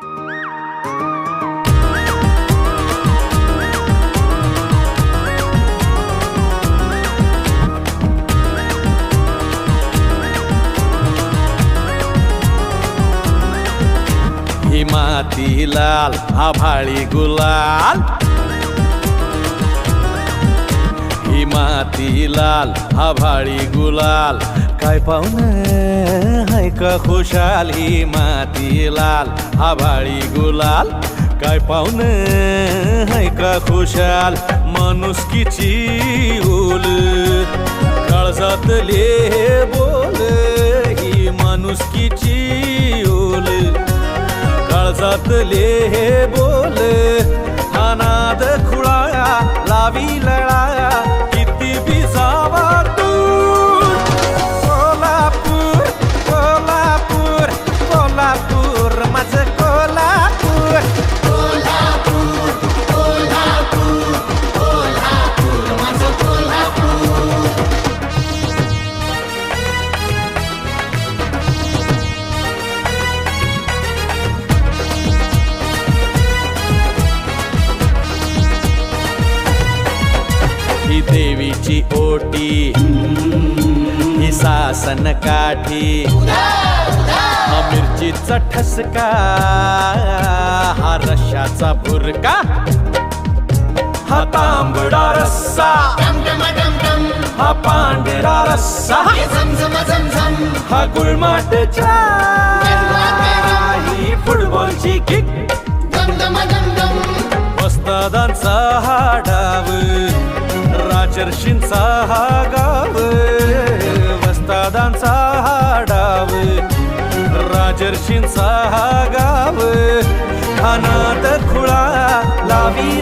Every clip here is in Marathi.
ही माती लाल आभाळी गुलाल ही माती लाल आभाळी गुलाल काय पाहुण? हाय का खुशाल ही माती लाल आभाळी गुलाल. काय पाहुण? हाय का खुशाल माणुसकीची ओल काळजातले बोल ही माणुसकीची ओल काळजातले हे बोल अनाद खुळाळा लावी लळा देवीची ओटी. ही सासन काठी. मिरचीचा ठसका. हा रशाचा भुरका हा तांबडा रस्सा. हा पांढरा रस्सा. हा गुळमाट ही फुटबॉलची किक वस्तादांचा हा डाव हा गाव वस्तादांचा हा डाव राजर्षींचा हा गाव. अनाथ खुळा लावी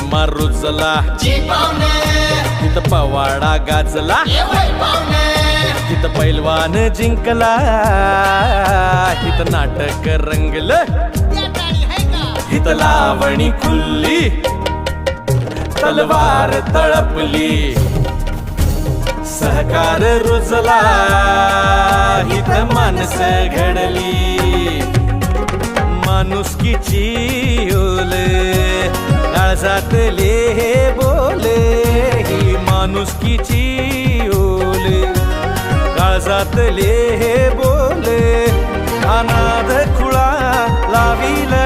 तशी नेमा रुजला तिथं पवाडा गाजला. तिथं पैलवान जिंकला. तिथं नाटक रंगलं. तिथं लावणी खुल्ली. तलवार तळपली. सहकार रुजला. इथं माणसं घडली. माणुसकीची ओल. समाजातले हे बोले ही माणुसकीची ओले. काळजातले हे बोले अनाथ खुळा लाविला